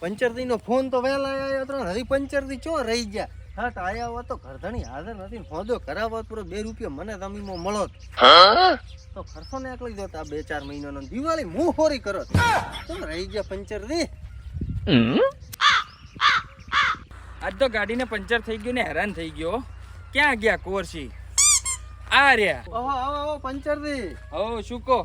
પંચરદી નો phone તો વહેલા આવ્યો તો હરી પંચરદી ચો રહી ગયા? હા તો આયા હોત તો ઘરધણી હાજર નથી ને કરાવો પૂરો બે રૂપિયા મને તમે મળો તો ખર્ચો ને એકલી જોતા બે ચાર મહિનાનો. દિવાળી મું હોરી કરો તો રહી ગયા પંચરદી આજ તો ગાડીને પંચર થઈ ગયું ને હેરાન થઈ ગયો ક્યાં ગયા કોરસી આ રહ્યા. ઓહો આવો આવો પંચરદી હો શું કહો?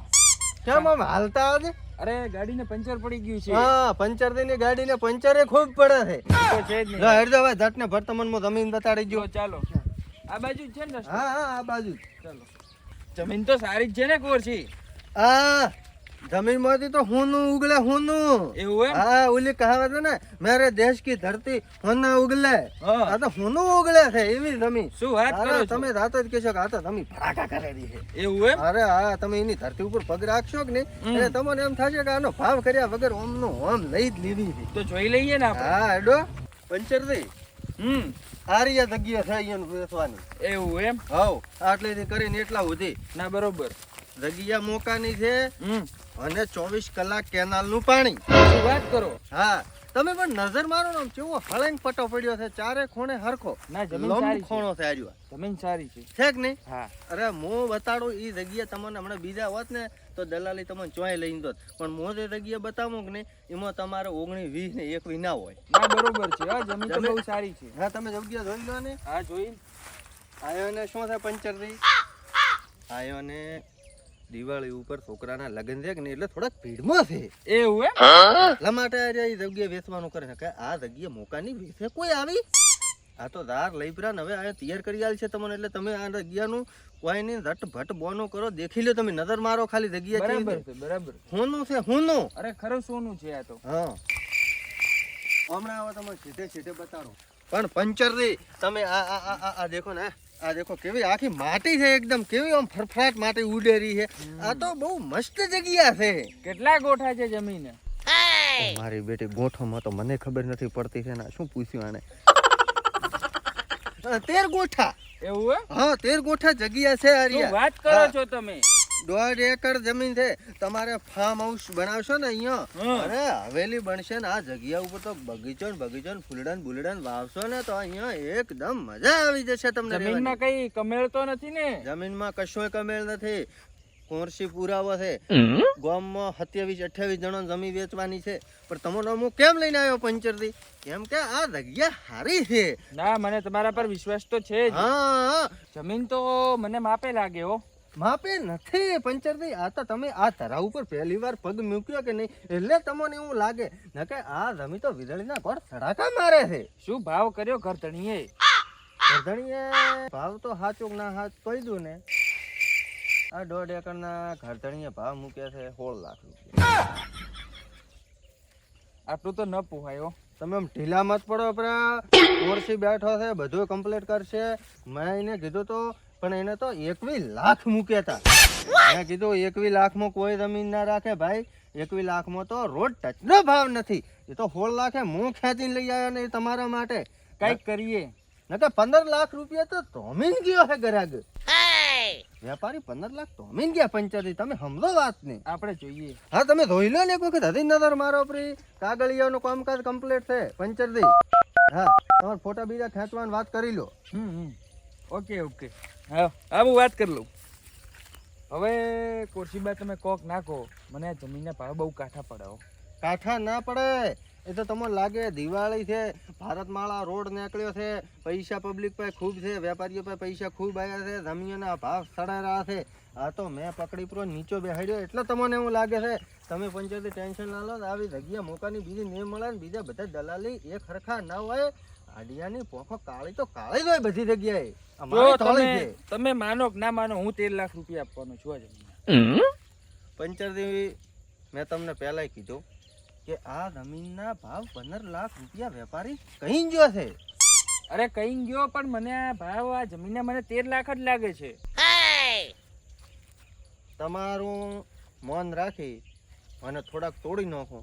કેમ આમ હાલતા આજે અરે ગાડીને પંચર પડી ગયું છે. હા પંચરદી ને ગાડી ને પંચરે ખૂબ પડે છે. તો છે જ નહીં. હેડજો ઝટને ધટમાં જમીન બતાડી ગયો ચાલો. આ બાજુ છે ને હા હા આ બાજુ ચાલો. જમીન તો સારી જ છે ને કોરસી આ જમીનમાંથી તો હુનું ઉગલે હુનું. એવું એમ? હા ઓલી કહાવત ને મેરે દેશ કી ધરતી હોના ઉગલે. હા. આ તો હુનું ઉગલે છે એવી જમીન. શું વાત કરો તમે રાત જ કહેશો કે આ તો તમે ભડાકા કરેલી છે. એવું એમ? અરે હા તમે એની ધરતી ઉપર પગ રાખશો કે નહીં. એટલે તમને એમ થશે કે આનો ભાવ કર્યા વગર ઓમ નો ઓમ લઈ જ લીધી છે. તો જોઈ લઈએ ને આપણે. હા એડો પંચર થઈ હમ. આરિયા જગ્યા છે અહીંયા બેસવાની એવું એમ? હવ આટલેથી કરીને એટલા સુધી. ના બરોબર. જગ્યા મોકાની છે. હમ. અને ચોવીસ કલાક કેનાલનું પાણી વાત કરો. હા તમે પણ નજર મારો ને કેવો હળંગ પટો પડ્યો છે ચારે ખૂણે હરખો. ના જમીન સારી ખૂણો છે આજુ જમીન સારી છે. છે કે નહીં? હા. અરે મો બતાડો એ જગ્યા તમને હમણાં બીજા હોત ને તો દલાલી તમને ચોય લઈને દોત. પણ મો જે જગ્યા બતાવું કે નહીં એમાં તમારે ઓગણી વીસ ને એક ના હોય. ના બરોબર છે. હા જમીન તો બહુ સારી છે. હા તમે જગ્યા જોઈ લો ને. હા જોઈ. આયો ને શું થાય પંચર થઈ આયો ને દિવાળી ઉપર છોકરાના લગ્ન છે કે નહીં એટલે થોડાક ભીડમાં છે. એવું એટલા માટે એ જગ્યા વેચવાનું કરે કે આ જગ્યા મોકાની વેચે કોઈ આવી? આ તો ધાર લઈ પરા હવે આ તૈયાર કરી આલ છે તમને એટલે તમે આ જગ્યાનું કોઈ નહીં ઝટ ભટ બોનો કરો દેખી લો તમે નજર મારો ખાલી જગ્યા છે બરાબર છે. છે બરાબર હુંનું છે હુંનું. અરે ખરું સોનું છે આ તો. હા. હમણાં આવા તમે સીધે સીધે બતાડો. પણ પંચર તમે આ આ આ આ- આ દેખો ને આ દેખો કેવી આખી માટી છે એકદમ કેવી આમ ફરફરાટ માટી ઉડેરી છે. આ તો બહુ મસ્ત જગ્યા છે. કેટલા ગોઠા છે જમીન? મારી બેટી ગોઠોમાં તો મને ખબર નથી પડતી છે ને શું પૂછ્યું આને? તેર ગોઠા. એવું હા? તેર ગોઠા જગ્યા છે અરે વાત કરો છો તમે? દોઢ એકર જમીન છે. તમારે ફાર્મ હાઉસ બનાવશો ને અહીંયા. અરે હવેલી બનશે ને આ જગ્યા ઉપર તો બગીચો ને બગીચો ને ફૂલડા ને બુલડા ને વાવશો ને તો અહીંયા એકદમ મજા આવી જશે તમને જમીનમાં કઈ કમેળ તો નથી ને? જમીનમાં કશોય કમેળ નથી. કોરસી પુરાવો છે. ગામમાં સત્યાવીસ અઠ્યાવીસ જણો જમીન વેચવાની છે. પણ તમારો હું કેમ લઈને આવ્યો પંચરથી કેમ કે આ જગ્યા સારી છે. ના મને તમારા પર વિશ્વાસ તો છે હા. જમીન તો મને માપે લાગે હો. માપે નથી પંચરથી. આ તો તમે આ તરાવ ઉપર પહેલી વાર પગ મૂક્યો કે નહીં એટલે તમને એવું લાગે. નકે આ રમી તો વીજળીના કોર ધડાકા મારે છે. શું ભાવ કર્યો ઘરધણીએ ઘરધણીએ ભાવ તો હાચો ના હાથ કહી દઉં ને. આ દોઢ એકરના ઘરધણીએ ભાવ મૂક્યા છે સોળ લાખ રૂપિયા. આટલું તો ન પુહાયો તમે આમ ઢીલા મત પડો પરા. કોર્સી બેઠો છે બધું કમ્પ્લીટ કરશે. મેં એને કીધું તો પણ એને તો એકવી લાખ મૂક્યા હતા મેં કીધું એકવી લાખમાં કોઈ જમીન ના રાખે ભાઈ. એકવી લાખમાં તો રોડ ટચનો ભાવ નથી. એ તો સોળ લાખે હું ખેંચીને લઈ આવ્યો ને એ તમારા માટે. કંઈક કરીએ. નકર પંદર લાખ રૂપિયા તો તોમીન ગયો હે ગરાગ. વેપારી પંદર લાખ તોમીન ગયા પંચાયતી તમે સમજો વાત ને આપણે જોઈએ. હા તમે ધોઈ લો ને એક વખત. હતી નજર મારો પ્રી કાગળિયાનું કામકાજ કમ્પ્લીટ છે પંચરદી હા તમારા ફોટા બીજા ખેંચવાની વાત કરી લો. હમ હમ. Okay okay. હા. હા હું વાત કરી લઉં. હવે કોરસીબા તમે કોક નાખો. મને આ જમીનના ભાવ બહુ કાઠા પડે કાઠા ના પડે. એ તો તમને લાગે દિવાળી છે ભારતમાળા રોડ નીકળ્યો છે પૈસા પબ્લિક પાસે ખૂબ છે વેપારીઓ પાસે પૈસા ખૂબ આવ્યા છે જમીનના ભાવ સડાયા છે. આ તો મેં પકડી પૂરો નીચો બેહાડ્યો. એટલે તમને એવું લાગે છે તમે પંચાયતી ટેન્શન ના લો આવી જગ્યા મોકાની બીજી નહીં મળે ને બીજા બધા દલાલી એ ખરખા ના હોય. આડિયાની પોખો કાળી તો કાળી જ હોય બધી જગ્યાએ. થોડી તમે છે. તમે માનો કે ના માનો હું તેર લાખ રૂપિયા આપવાનો છું આજે જમીન પંચરદી મેં તમને પહેલાંય કીધું કે આ જમીનના ભાવ પંદર લાખ રૂપિયા વેપારી કહી ગયો છે. અરે કઈ ગયો પણ મને આ ભાવ આ જમીનના મને તેર લાખ જ લાગે છે. તમારું મન રાખી મને થોડાક તોડી નાખો.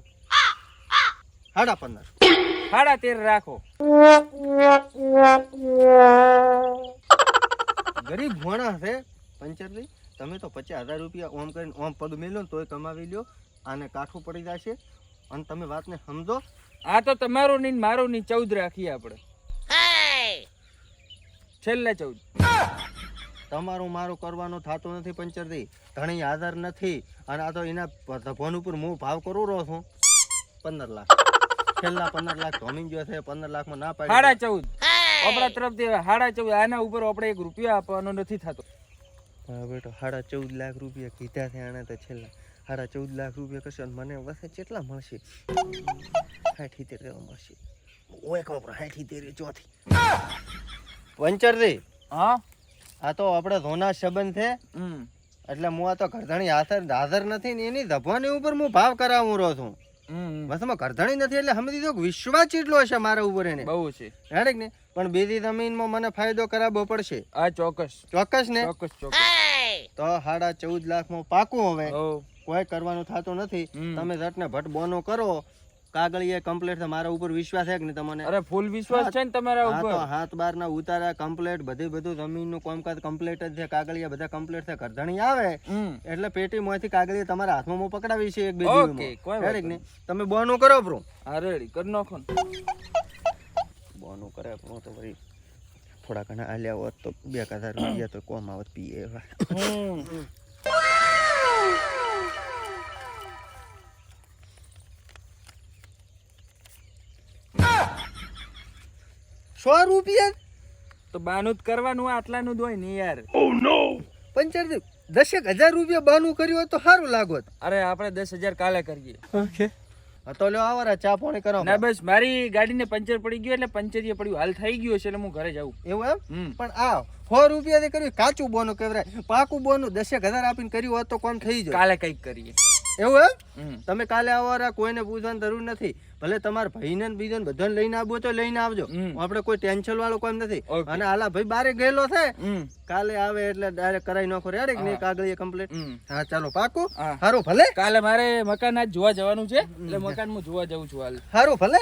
સાડા પંદર. સાડા તેર રાખો. ગરીબ ભોણા છે પંચરદી તમે તો પચાસ હજાર રૂપિયા ઓમ કરીને ઓમ પગ મેલો ને તોય કમાવી લ્યો. આને કાઠું પડી જશે. અને તમે વાતને સમજો. આ તો તમારું નહીં મારું નહીં ચૌદ રાખીએ આપણે. છેલ્લે ચૌદ. તમારું મારું કરવાનું થતું નથી પંચરથી ધણી હાજર નથી. અને આ તો એના ફોન ઉપર હું ભાવ કરું રહ્યો છું. પંદર લાખ. છેલ્લા પંદર લાખ ધોમી ગયો છે પંદર લાખમાં ના પાડી સાડા ચૌદ. આપણા તરફથી સાડા ચૌદ. આના ઉપર આપણે એક રૂપિયા આપવાનો નથી થતો. હા બેટો સાડા ચૌદ લાખ રૂપિયા કીધા છે આને તો છેલ્લા. સાડા ચૌદ લાખ રૂપિયા કરશે અને મને વસે કેટલા મળશે? સાઠ સિત્તેર જેવા મળશે ઓય કહો સાઠ સિત્તેર ચોથી. વંચરથી હા? આ તો આપણે ધોના સંબંધ છે. એટલે હું આ તો ઘરધણી હાજર હાજર નથી ને એની ધભવાની ઉપર હું ભાવ કરાવું રહ્યો છું. હમ કરધણી નથી એટલે સમજી દો વિશ્વાસ ચેટલો હશે મારા ઉપર એને. બહુ છે. હેડે ને પણ બીજી જમીનમાં મને ફાયદો કરાવવો પડશે. આ ચોક્કસ. ચોક્કસ ને? ચોક્કસ ચોક્કસ. તો સાડા ચૌદ લાખમાં પાકું હવે. કોઈ કરવાનું થતું નથી. તમે ઝટને ભટ બોનો કરો. કાગળીએ કમ્પ્લીટ મારા ઉપર વિશ્વાસ છે કે નહીં તમને? અરે ફૂલ વિશ્વાસ છે ને તમારા ઉપર. હાથ બાર ના ઉતારા કમ્પ્લીટ બધું જમીન જમીનનું કામકાજ કમ્પ્લીટ જ છે. બધા કમ્પ્લીટ છે. આવે એટલે પેટી માંથી તમારા હાથમાં હું પકડાવી છે એક બે કે નહીં? તમે બોનું કરો બ્રો અરે કર નાખો ને. બોનું કરે પણ તો ભાઈ થોડા ઘણા આલ્યા હોત તો બે એક રૂપિયા તો કોમ આવત પીએ સો રૂપિયા? તો બાનું જ કરવાનું આટલાનું જ હોય ને યાર. પંચર દસેક હજાર રૂપિયા બાનું કર્યું હોય તો સારું લાગોત. અરે આપણે દસ હજાર કાલે કરીએ. ઓકે. તો લ્યો આવારા ચા પાણી કરો ના બસ મારી ગાડીને પંચર પડી ગયું એટલે પંચરીએ પડ્યું. હાલ થઈ ગયું છે એટલે હું ઘરે જાઉં. એવું એમ? પણ આ સો રૂપિયા થી કર્યું કાચું બોનું કેવરાય પાકું બોનું દસેક હજાર આપીને કર્યું હોત તો કોણ થઈ જાય કાલે કંઈક કરીએ. એવું એમ? તમે કાલે આવવાના કોઈને પૂછવાની જરૂર નથી. ભલે તમારા ભાઈને ને બીજાને બધાને લઈને આવવો તો લઈને આવજો. આપડે આપણે કોઈ ટેન્શન વાળો કામ નથી. અને આલા ભાઈ બારે ગયેલો છે. કાલે આવે એટલે ડાયરેક્ટ કરાવી નાખો. રે ને કાગળ કાગળીએ કમ્પ્લીટ હા ચાલો પાકું. સારું હારું ભલે. કાલે મારે મકાન આજ જોવા જવાનું છે. એટલે મકાન હું જોવા જાઉં છું હાલ. હારું ભલે.